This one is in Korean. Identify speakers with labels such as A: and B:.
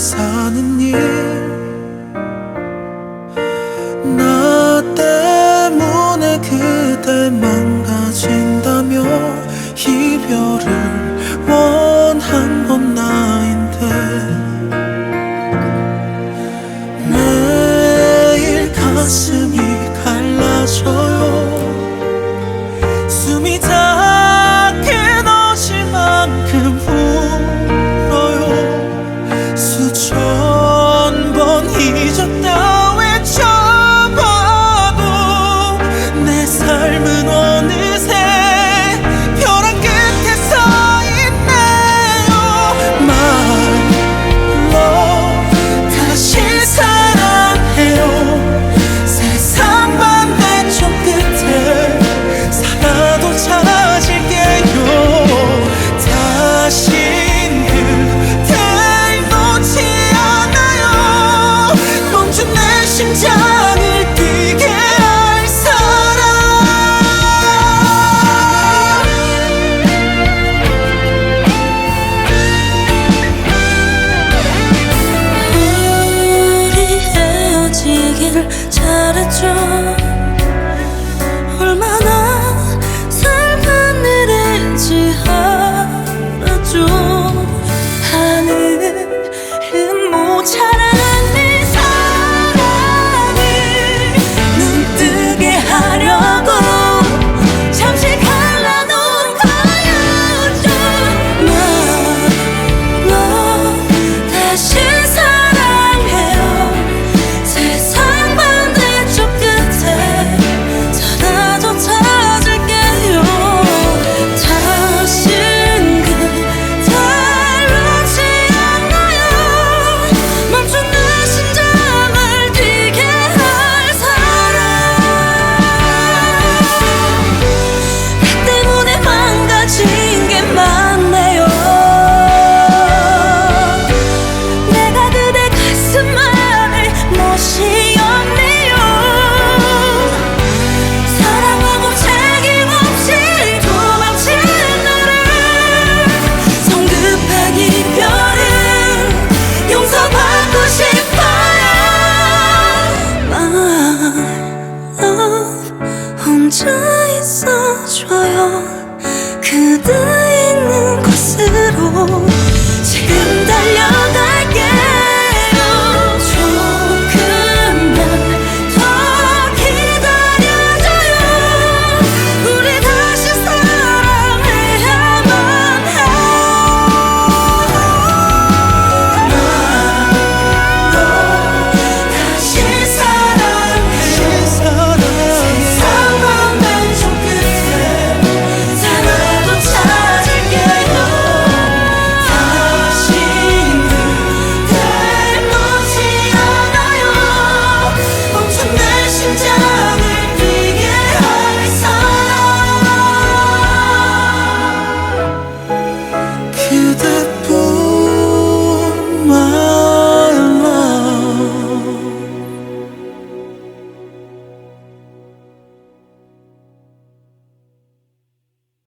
A: 사는 일 나 때문에 그댈 망가진다며 이별을 원한 건 나인데. 매일 가슴이 갈라져요. 숨이 다 그대 있는 곳으로